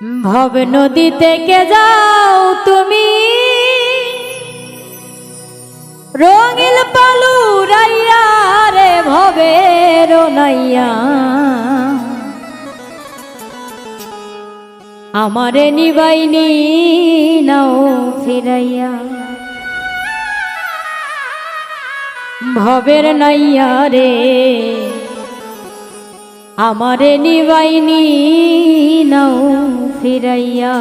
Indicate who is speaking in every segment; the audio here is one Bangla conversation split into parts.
Speaker 1: ভব নদী থেকে যাও তুমি? রঙিল পালু রাইয়া রে ভবের নাইয়া আমারে নিবাইনি নাও ফিরাইয়া। ভবের নাইয়া রে, আমারে নিবাইনি ফিরাইয়া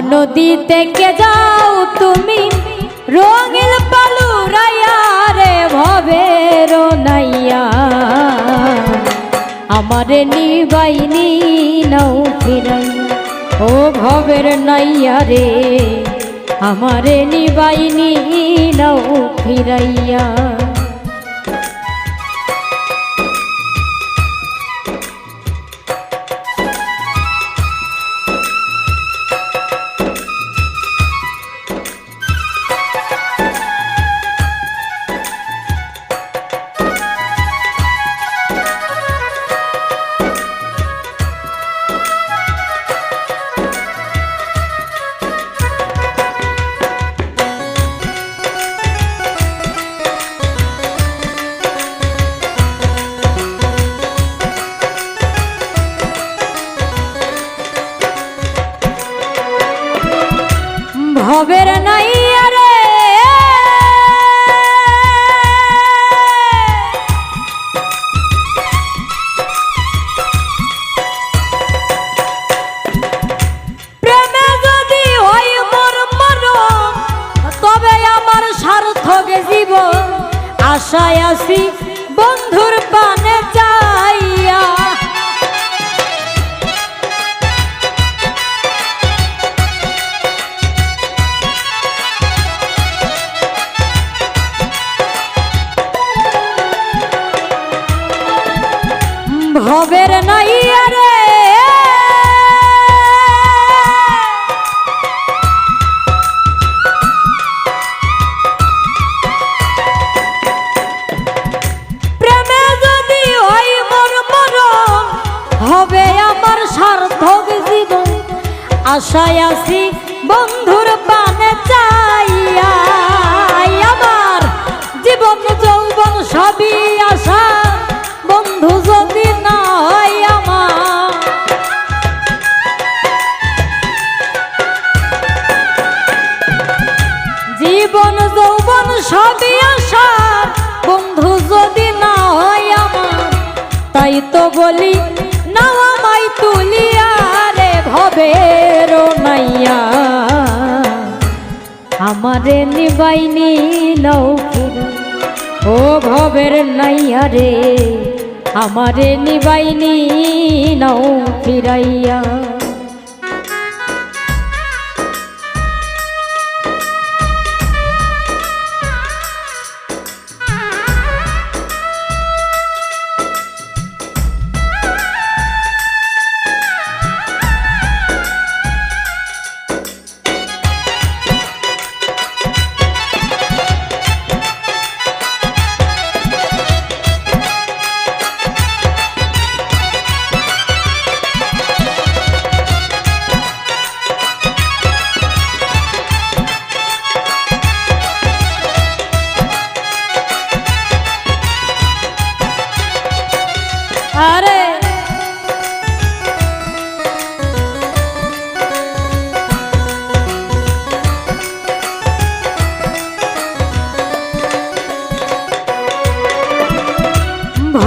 Speaker 1: নদী থেকে যাও তুমি? রঙিল পালু রে ভবের নাইয়া। আমারে নিবাইনি নাও ফিরাইয়া ও ভবের নাইয়া রে, আমারে নিবাইনি নাও ফিরাইয়া। ভবের নাইয়া ভবের নাইয়া রে যদি হবে আমার বন্ধুর পানে চাইয়া। আমার জীবন যৌবন সবই আশা। সবই আশা বন্ধু যদি না হয় আমার, তাই তো বলি না আমায় তুলিয়া রে ভবের নাইয়া আমারে নিবাইনি লও ও ভবের নাইয়া রে। আমারে নিবাইনি নৌ ফিরাইয়া।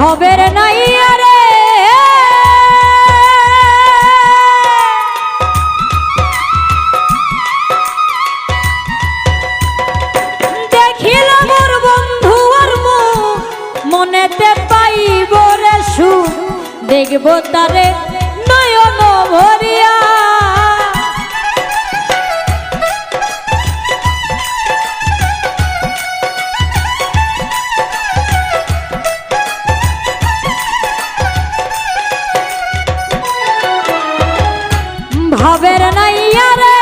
Speaker 1: অভাবের নাই আরে। দেখিল মোর বন্ধু আর মনেতে পাইব রে সু দেখব তারে নয়ন ভরিয়া। বানাইয়া রে।